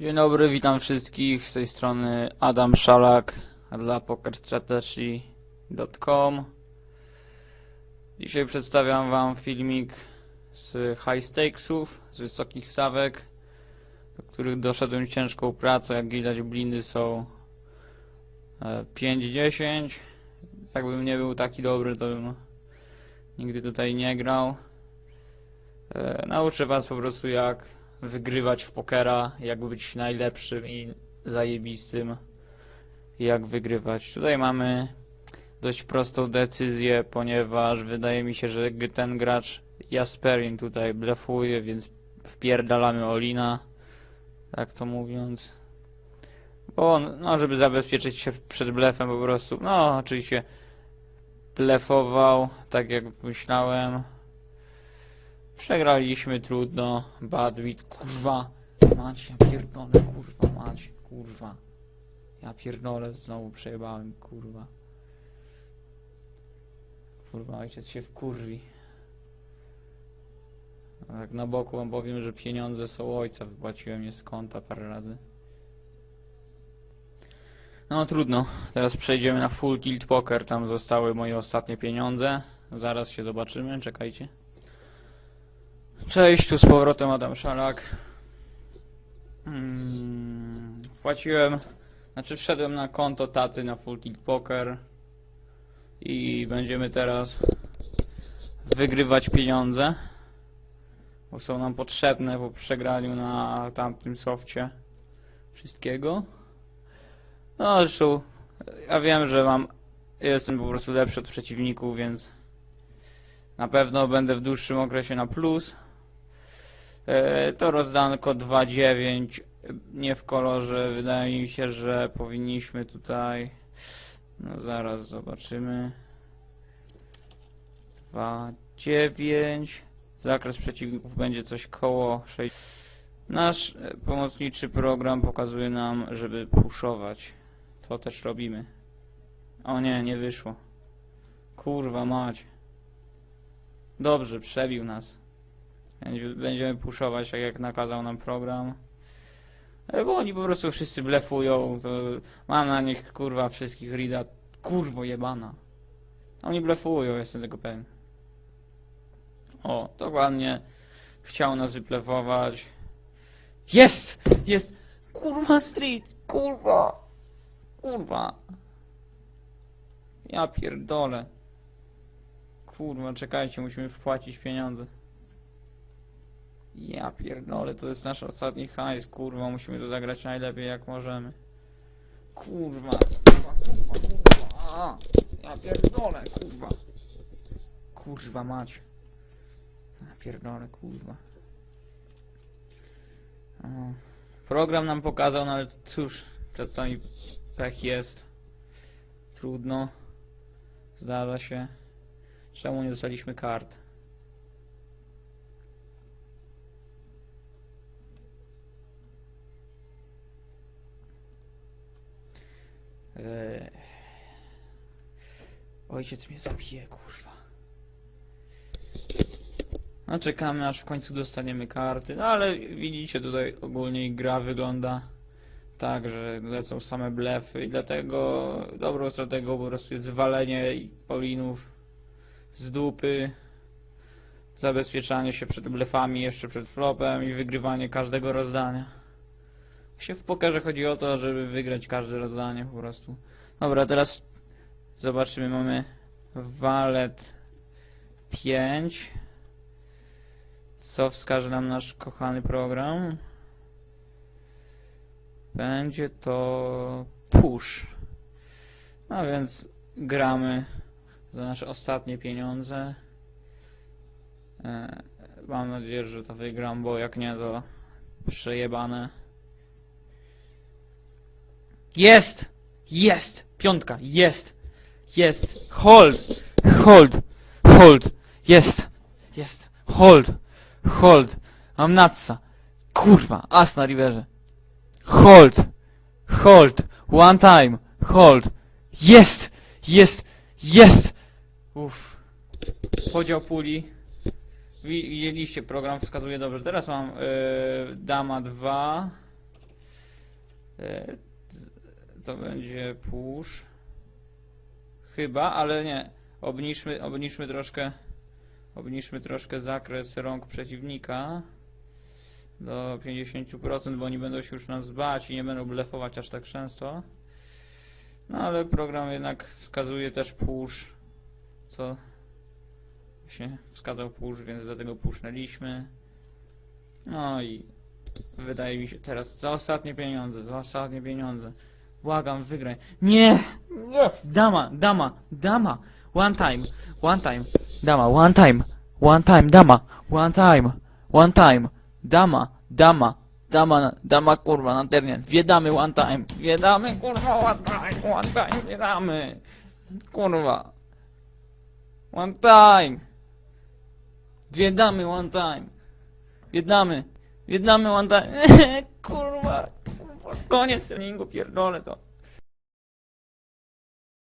Dzień dobry, witam wszystkich. Z tej strony Adam Szalak dla pokerstrategy.com. Dzisiaj przedstawiam Wam filmik z high stakesów, z wysokich stawek, do których doszedłem ciężką pracą. Jak widać, blindy są e, 5-10. Jakbym nie był taki dobry, to bym nigdy tutaj nie grał. E, Nauczę Was po prostu jak wygrywać w pokera, jak być najlepszym i zajebistym, jak wygrywać. Tutaj mamy dość prostą decyzję, ponieważ wydaje mi się, że ten gracz Jasperin tutaj blefuje, więc wpierdalamy Olina, tak to mówiąc. Bo no żeby zabezpieczyć się przed blefem po prostu, no oczywiście blefował, tak jak myślałem. Przegraliśmy, trudno. Badwit, kurwa. Macie, ja pierdolę, kurwa, macie, kurwa. Ja pierdolę, znowu przejebałem, kurwa. Kurwa, ojciec się wkurwi. A tak na boku wam powiem, że pieniądze są ojca, wypłaciłem je z konta parę razy. No trudno, teraz przejdziemy na full tilt poker, tam zostały moje ostatnie pieniądze. Zaraz się zobaczymy, czekajcie. Cześć, tu z powrotem Adam Szalak. Mm, wpłaciłem, znaczy wszedłem na konto taty na Full Tilt Poker i będziemy teraz wygrywać pieniądze, bo są nam potrzebne po przegraniu na tamtym sofcie wszystkiego. No zresztą ja wiem, że mam, jestem po prostu lepszy od przeciwników, więc na pewno będę w dłuższym okresie na plus. E, To rozdanko 2.9 nie w kolorze. Wydaje mi się, że powinniśmy tutaj. No zaraz zobaczymy. 2.9 Zakres przeciwników będzie coś koło 6. Nasz e, pomocniczy program pokazuje nam, żeby puszować. To też robimy. O nie, nie wyszło. Kurwa mać. Dobrze, przebił nas. Będzie- Będziemy puszować tak jak nakazał nam program. E, Bo oni po prostu wszyscy blefują. To mam na nich kurwa wszystkich rida. Kurwo jebana. Oni blefują, jestem tego pewien. O, dokładnie. Chciał nas wyplefować. Jest! Jest! Kurwa street! Kurwa! Kurwa! Ja pierdolę. Kurwa, czekajcie, musimy wpłacić pieniądze. Ja pierdolę, to jest nasz ostatni hajs, kurwa, musimy to zagrać najlepiej jak możemy. Kurwa, kurwa, kurwa, kurwa, a, ja pierdolę, kurwa. Kurwa mać. Ja pierdolę, kurwa. O. Program nam pokazał, no ale cóż, czasami pech jest. Trudno. Zdarza się. Czemu nie dostaliśmy kart? Eee. Ojciec mnie zabije, kurwa. No czekamy aż w końcu dostaniemy karty, no ale widzicie tutaj ogólnie gra wygląda tak, że lecą same blefy i dlatego dobrą strategią po prostu jest walenie i polinów z dupy, zabezpieczanie się przed blefami jeszcze przed flopem i wygrywanie każdego rozdania. Się w pokerze chodzi o to, żeby wygrać każde rozdanie po prostu. Dobra, teraz zobaczymy, mamy walet 5. Co wskaże nam nasz kochany program? Będzie to push. No więc gramy za nasze ostatnie pieniądze. E, mam nadzieję, że to wygram, bo jak nie, to przejebane. Jest! Jest! Piątka! Jest! Jest! Hold! Hold! Hold! Jest! Jest! Hold! Hold! Mam natsa! Kurwa! As na riverze! Hold! Hold! One time! Hold! Jest! Jest! Jest! Uff. Podział puli. Wi- Widzieliście, program wskazuje dobrze. Teraz mam yy, dama 2. E, z- To będzie push. Chyba, ale nie. Obniżmy, obniżmy troszkę. Obniżmy troszkę zakres rąk przeciwnika do 50%, bo oni będą się już nas bać i nie będą blefować aż tak często. No ale program jednak wskazuje też push, co się wskazał push, więc dlatego pushnęliśmy. No i wydaje mi się teraz za ostatnie pieniądze, za ostatnie pieniądze. Błagam, wygraj. Nie! Nie! Dama, dama, dama! One time, one time, dama, one time, one time, dama, one time, one time, dama, dama, dama, dama, kurwa, na ternie. Dwie damy, one time, dwie damy, kurwa, one time, one time, dwie damy. Kurwa. One time. Dwie damy, one time. Dwie damy, one time. koniec treningu, pierdolę to.